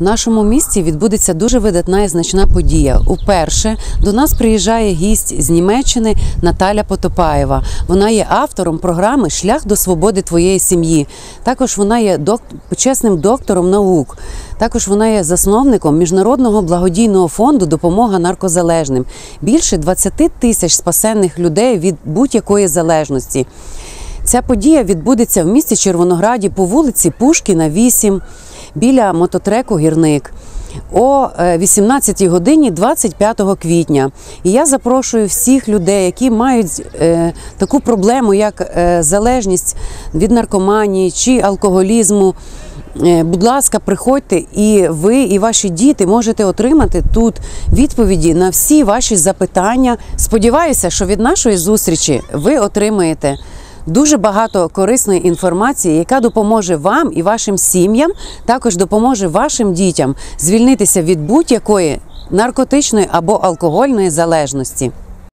В нашому місті відбудеться дуже видатна і значна подія. Уперше до нас приїжджає гість з Німеччини Наталя Потопаєва. Вона є автором програми Шлях до свободи твоєї сім'ї. Також вона є док... почесним доктором наук. Також вона є засновником міжнародного благодійного фонду Допомога наркозалежним. Більше 20 тисяч спасенних людей від будь-якої залежності. Ця подія відбудеться в місті Червонограді по вулиці Пушкіна, 8, біля мототреку Гірник о е, 18 годині 25 квітня. І я запрошую всіх людей, які мають е, таку проблему, як е, залежність від наркоманії чи алкоголізму. Е, Будь ласка, приходьте, і ви, і ваші діти можете отримати тут відповіді на всі ваші запитання. Сподіваюся, що від нашої зустрічі ви отримаєте дуже багато корисної інформації, яка допоможе вам і вашим сім'ям, також допоможе вашим дітям звільнитися від будь-якої наркотичної або алкогольної залежності.